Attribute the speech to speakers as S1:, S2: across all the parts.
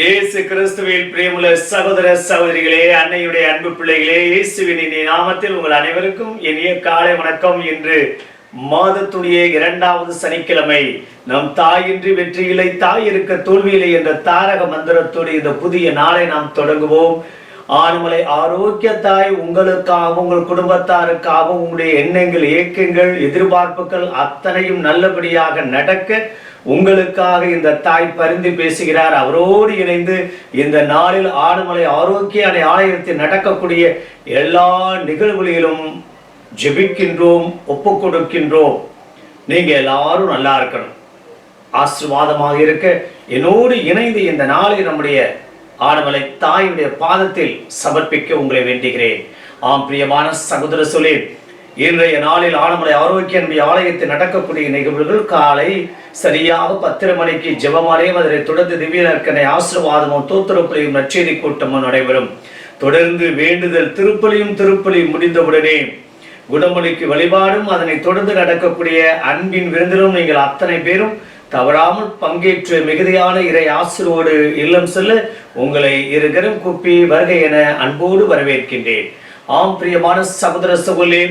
S1: இயேசு கிறிஸ்துவில் பிரியமுள்ள சகோதர சகோதரிகளே அன்னையுடைய அன்பு பிள்ளைகளே இயேசுவின் நாமத்தில் உங்கள் அனைவருக்கும் இனிய காலை வணக்கம் என்று மாதத்துடைய இரண்டாவது சனிக்கிழமை. நம் தாயின்றி வெற்றியிலை தாய் இருக்க தோல்வியில்லை என்ற தாரக மந்திரத்தோடு இந்த புதிய நாளை நாம் தொடங்குவோம். ஆணுமலை ஆரோக்கியத்தாய் உங்களுக்காகவும் உங்கள் குடும்பத்தாருக்காகவும் உங்களுடைய எண்ணங்கள் இயக்கங்கள் எதிர்பார்ப்புகள் அத்தனையும் நல்லபடியாக நடக்க உங்களுக்காக இந்த தாய் பரிந்து பேசுகிறார். அவரோடு இணைந்து இந்த நாளில் ஆடுமலை ஆரோக்கிய அணை ஆலயத்தில் நடக்கக்கூடிய எல்லா நிகழ்வுகளிலும் ஜெபிக்கின்றோம் ஒப்பு கொடுக்கின்றோம். நீங்க எல்லாரும் நல்லா இருக்கணும். ஆசிர்வாதமாக இருக்க என்னோடு இணைந்து இந்த நாளை நம்முடைய ஆடமலை தாயுடைய பாதத்தில் சமர்ப்பிக்க உங்களை வேண்டுகிறேன். ஆம் பிரியமான சகோதர சொல்லி இன்றைய நாளில் ஆனமலை ஆரோக்கிய அன்பு ஆலயத்தில் நடக்கக்கூடிய நிகழ்வுகள் காலை சரியாக பத்திர மணிக்கு ஜெபமாலையும் அதனை தொடர்ந்து திவ்ய நற்கனை ஆசீர்வாதமும் தோத்திரப்பலியும் நற்செய்தி கூட்டமும் நடைபெறும். தொடர்ந்து வேண்டுதல் திருப்பலியும் திருப்பலியும் முடிந்தவுடனே குணமொழிக்கு வழிபாடும் அதனை தொடர்ந்து நடக்கக்கூடிய அன்பின் விருந்திலும் நீங்கள் அத்தனை பேரும் தவறாமல் பங்கேற்று மிகுதியான இறை ஆசிரோடு இல்லம் செல்ல உங்களை இருகரம் கூப்பி வருகை என அன்போடு வரவேற்கின்றேன். ஆம் பிரியமான சகோதர சகோலே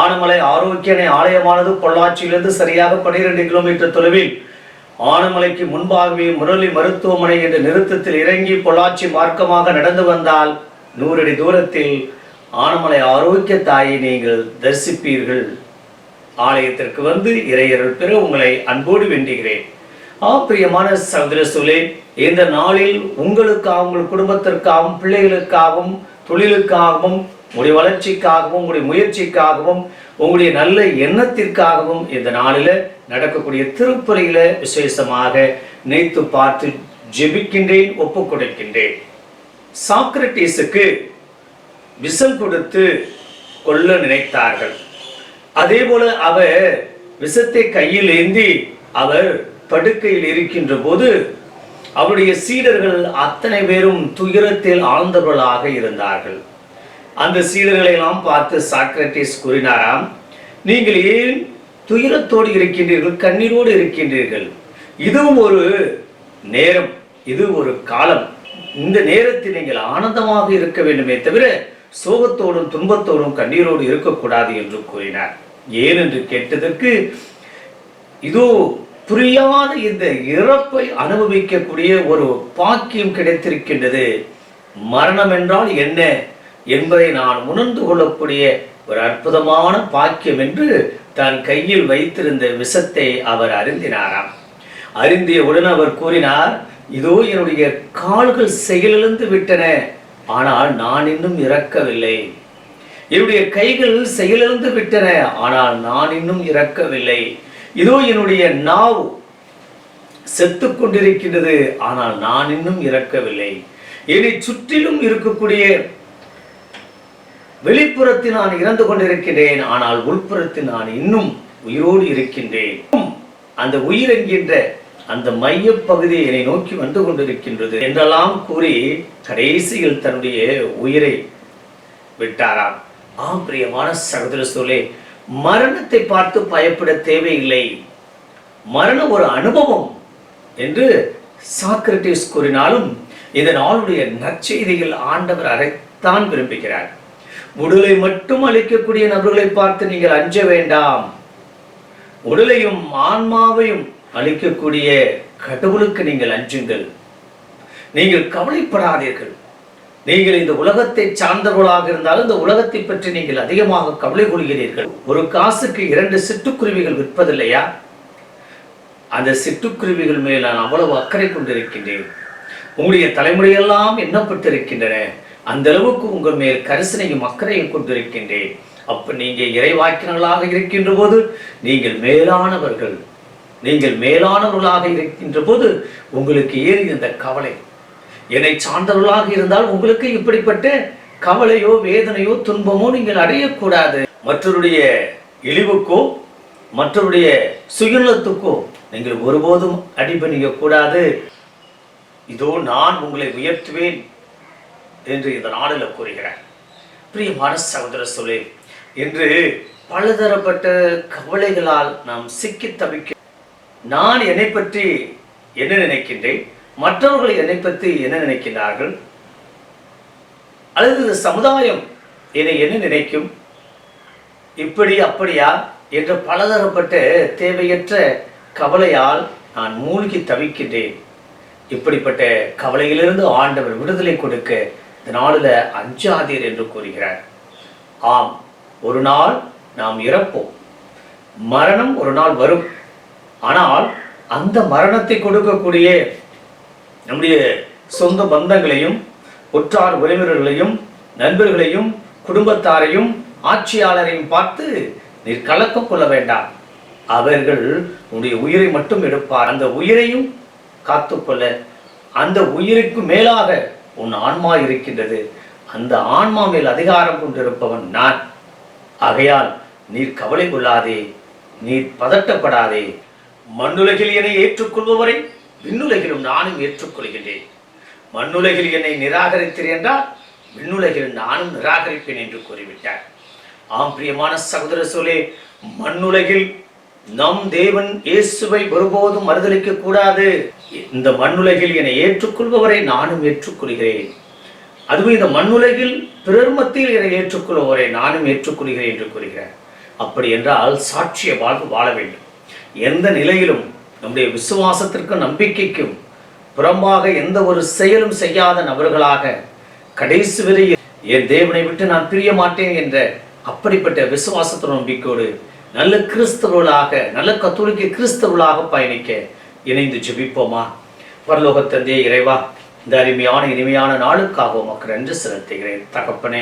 S1: ஆனமலை ஆரோக்கியனை ஆலயமானது பொள்ளாச்சியிலிருந்து சரியாக பனிரெண்டு கிலோமீட்டர் தொலைவில் ஆனமலைக்கு முன்பாகவே முரளி மருத்துவமனை என்ற நிறுத்தத்தில் இறங்கி பொள்ளாச்சி மார்க்கமாக நடந்து வந்தால் நூறடி தூரத்தில் ஆனமலை ஆரோக்கிய தாயை நீங்கள் தரிசிப்பீர்கள். ஆலயத்திற்கு வந்து இறையருள் பெற உங்களை அன்போடு வேண்டுகிறேன். ஆ பிரியமான சகோதர சொல்லே இந்த நாளில் உங்களுக்காகவும் உங்கள் குடும்பத்திற்காகவும் பிள்ளைகளுக்காகவும் தொழிலுக்காகவும் உங்களுடைய வளர்ச்சிக்காகவும் உங்களுடைய முயற்சிக்காகவும் உங்களுடைய நல்ல எண்ணத்திற்காகவும் இந்த நாளில் நடக்கக்கூடிய திருப்பலியில விசேஷமாக நினைத்து பார்த்து ஜெபிக்கின்றேன் ஒப்பு கொடுக்கின்றேன் சாக்ரட்டிஸுக்கு விஷம் கொடுத்து கொல்ல நினைத்தார்கள். அதே போல அவர் விஷத்தை கையில் ஏந்தி அவர் படுக்கையில் இருக்கின்ற போது அவருடைய சீடர்கள் அத்தனை பேரும் துயரத்தில் ஆழ்ந்தவர்களாக இருந்தார்கள். அந்த சீடர்களை எல்லாம் பார்த்து சாக்ரட்டிஸ் கூறினாராம் நீங்கள் ஏன் துயரத்தோடு இருக்கின்றீர்கள் கண்ணீரோடு இருக்கின்றீர்கள்? இதுவும் ஒரு நேரம் இது ஒரு காலம். இந்த நேரத்தில் நீங்கள் ஆனந்தமாக இருக்க வேண்டுமே தவிர சோகத்தோடும் துன்பத்தோடும் கண்ணீரோடு இருக்கக்கூடாது என்று கூறினார். ஏன் என்று கேட்டதற்கு இதோ புரியாத இந்த இறப்பை அனுபவிக்கக்கூடிய ஒரு பாக்கியம் கிடைத்திருக்கின்றது. மரணம் என்றால் என்ன என்பதை நான் உணர்ந்து கொள்ளக்கூடிய ஒரு அற்புதமான பாக்கியம் என்று தன் கையில் வைத்திருந்த விஷத்தை அவர் அறிந்தினாராம் அறிந்தியவுடன் அவர் கூறினார் இதோ என்னுடைய கால்கள் செயலிழந்து விட்டன. ஆனால் நான் இன்னும் இறக்கவில்லை. என்னுடைய கைகள் செயலிழந்து விட்டன ஆனால் நான் இன்னும் இறக்கவில்லை. இதோ என்னுடைய நாவ் செத்து கொண்டிருக்கின்றது ஆனால் நான் இன்னும் இறக்கவில்லை. என்னை சுற்றிலும் இருக்கக்கூடிய வெளிப்புறத்தில் நான் இறந்து கொண்டிருக்கிறேன் ஆனால் உள்புறத்தில் நான் இன்னும் உயிரோடு இருக்கின்றேன். அந்த உயிர் என்கின்ற அந்த மையப்பகுதி பகுதி என்னை நோக்கி வந்து கொண்டிருக்கின்றது என்றெல்லாம் கூறி கடைசியில் தன்னுடைய உயிரை விட்டாராம். ஆம் பிரியமான சகோதர சோலே மரணத்தை பார்த்து பயப்பட தேவையில்லை. மரணம் ஒரு அனுபவம் என்று சாக்ரட்டிஸ் கூறினாலும் இந்த நாளுடைய நற்செய்தியில் ஆண்டவர் அதைத்தான் விரும்புகிறார். உடலை மட்டும் அழிக்கக்கூடிய நபர்களை பார்த்து நீங்கள் அஞ்ச வேண்டாம். உடலையும் ஆன்மாவையும் அளிக்கக்கூடிய கடவுளுக்கு நீங்கள் அஞ்சுங்கள். நீங்கள் கவலைப்படாதீர்கள். நீங்கள் இந்த உலகத்தை சார்ந்தவர்களாக இருந்தாலும் இந்த உலகத்தை பற்றி நீங்கள் அதிகமாக கவலை கொள்கிறீர்கள். ஒரு காசுக்கு இரண்டு சிட்டுக்குருவிகள் விற்பதில்லையா? அந்த சிட்டுக்குருவிகள் மேல் நான் அவ்வளவு அக்கறை கொண்டிருக்கின்றேன். உங்களுடைய தலைமுறையெல்லாம் எண்ணப்பட்டிருக்கின்றன. அந்த அளவுக்கு உங்கள் மேல் கரிசனையும் அக்கறையும் கொண்டிருக்கின்றேன். அப்ப நீங்க இறைவாக்கினர்களாக இருக்கின்ற போது நீங்கள் மேலானவர்கள். நீங்கள் மேலானவர்களாக இருக்கின்ற போது உங்களுக்கு ஏறி இந்த கவலை. என்னை சார்ந்தவர்களாக இருந்தால் உங்களுக்கு இப்படிப்பட்ட கவலையோ வேதனையோ துன்பமோ நீங்கள் அடையக்கூடாது. மற்றவருடைய இழிவுக்கோ மற்றவருடைய சுயநலத்துக்கோ நீங்கள் ஒருபோதும் அடிபணிய கூடாது இதோ நான் உங்களை உயர்த்துவேன் என்று இந்த நாளில் கூறுகிறார். பிரியமான சகோதர சொல்லே என்று பலதரப்பட்ட கவலைகளால் நாம் சிக்கி தவிக்க நான் என்னை பற்றி என்ன நினைக்கின்றேன்? மற்றவர்கள் என்னை பற்றி என்ன நினைக்கிறார்கள் அல்லது சமுதாயம் என்னை என்ன நினைக்கும்? இப்படி அப்படியா? என்ற பலதரப்பட்ட தேவையற்ற கவலையால் நான் மூழ்கி தவிக்கின்றேன். இப்படிப்பட்ட கவலையிலிருந்து ஆண்டவர் விடுதலை கொடுக்க இந்த நாளில் அஞ்சாதீர் என்று கூறுகிறார். ஆம் ஒரு நாள் நாம் இறப்போம். மரணம் ஒரு நாள் வரும். ஆனால் அந்த மரணத்தை கொடுக்கக்கூடிய நம்முடைய சொந்த பந்தங்களையும் உற்றார் உறவினர்களையும் நண்பர்களையும் குடும்பத்தாரையும் ஆட்சியாளரையும் பார்த்து நீர் கலக்கம் கொள்ள வேண்டாம். அவர்கள் உன்னுடைய உயிரை மட்டும் எடுப்பார். அந்த உயிரையும் காத்துக்கொள்ள அந்த உயிருக்கு மேலாக உன் ஆன்மா இருக்கின்றது. அந்த ஆன்மா மேல் அதிகாரம் கொண்டிருப்பவன் நான். ஆகையால் நீர் கவலை கொள்ளாதே நீர் பதட்டப்படாதே. மண்ணுலகில் என்னை ஏற்றுக்கொள்பவரை விண்ணுலகிலும் நானும் ஏற்றுக்கொள்கின்றேன். மண்ணுலகில் என்னை நிராகரித்தேன் என்றால் விண்ணுலகில் நானும் நிராகரிப்பேன் என்று கூறிவிட்டார். ஆம் பிரியமான சகோதர சோலே மண்ணுலகில் நம் தேவன் இயேசுவை ஒருபோதும் மறுதளிக்க கூடாது. இந்த மண்ணுலகில் என்னை ஏற்றுக்கொள்பவரை நானும் ஏற்றுக்கொள்கிறேன். அதுவும் இந்த மண்ணுலகில் பிறர் மத்தியில் என்னை ஏற்றுக்கொள்பவரை நானும் ஏற்றுக்கொள்கிறேன் என்று கூறுகிறார். அப்படி என்றால் சாட்சிய வாழ்வு வாழ வேண்டும். எந்த நிலையிலும் நம்முடைய விசுவாசத்திற்கும் நம்பிக்கைக்கும் புறம்பாக எந்த ஒரு செயலும் செய்யாத நபர்களாக கடைசி வரை என் தேவனை விட்டு நான் பிரிய மாட்டேன் என்ற அப்படிப்பட்ட விசுவாசத்தோட நம்பிக்கையோடு நல்ல கிறிஸ்தவர்களாக நல்ல கத்தோலிக்க கிறிஸ்தவர்களாக பயணிக்க இணைந்து ஜெபிப்போமா? பரலோக தந்தையே இறைவா இந்த அருமையான இனிமையான நாளுக்காக உமக்கு நன்றி செலுத்துகிறேன். தகப்பனே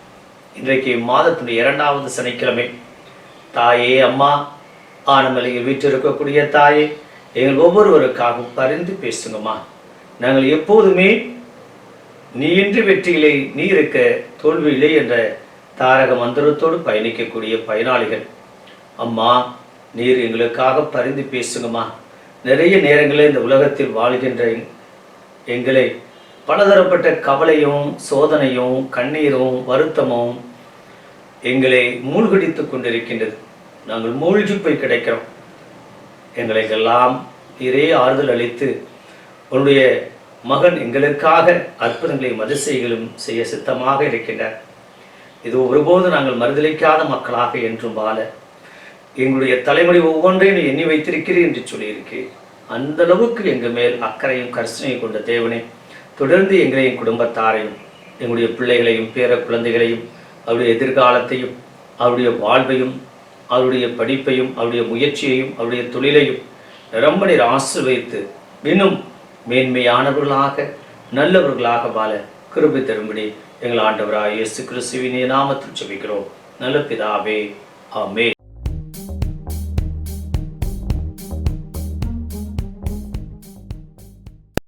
S1: இன்றைக்கு மாதத்தினுடைய இரண்டாவது சனிக்கிழமை. தாயே அம்மா ஆனமலையில் இருக்கக்கூடிய தாயே எங்கள் ஒவ்வொருவருக்காகவும் பரிந்து பேசுங்கம்மா. நாங்கள் எப்போதுமே நீ இன்றி வெற்றியிலே நீ இருக்க தோல்வியிலே என்ற தாரக மந்திரத்தோடு பயணிக்கக்கூடிய பயனாளிகள். அம்மா நீர் எங்களுக்காக பரிந்து பேசுங்கம்மா. நிறைய நேரங்களில் இந்த உலகத்தில் வாழ்கின்ற எங்களை பலதரப்பட்ட கவலையும் சோதனையும் கண்ணீரும் வருத்தமும் எங்களை மூழ்கடித்து கொண்டிருக்கின்றது. நாங்கள் மூழ்கி போய் கிடைக்கிறோம். எங்களுக்கெல்லாம் நீரே ஆறுதல் அளித்து உன்னுடைய மகன் எங்களுக்காக அற்புதங்களையும் அதிசயங்களும் செய்ய சித்தமாக இருக்கின்றார். இது ஒருபோது நாங்கள் மறுதளிக்காத மக்களாக என்றும் வாழ எங்களுடைய தலைமுறை ஒவ்வொன்றையும் நீ எண்ணி வைத்திருக்கிறேன் என்று சொல்லியிருக்கிறேன். அந்த அளவுக்கு எங்கள் மேல் அக்கறையும் கர்சனையும் கொண்ட தேவனே தொடர்ந்து எங்களையும் குடும்பத்தாரையும் எங்களுடைய பிள்ளைகளையும் பேர குழந்தைகளையும் அவருடைய எதிர்காலத்தையும் அவருடைய வாழ்வையும் அவருடைய படிப்பையும் அவருடைய முயற்சியையும் அவருடைய தொழிலையும் ரொம்ப நீர் ஆசிர்வைத்து இன்னும் மேன்மையானவர்களாக நல்லவர்களாக வாழ கிருபி தரும்படி எங்கள் ஆண்டவராக இயேசு கிறிஸ்துவின் நாமத்தில் ஜெபிக்கிறோம். நல்ல பிதாவே ஆமே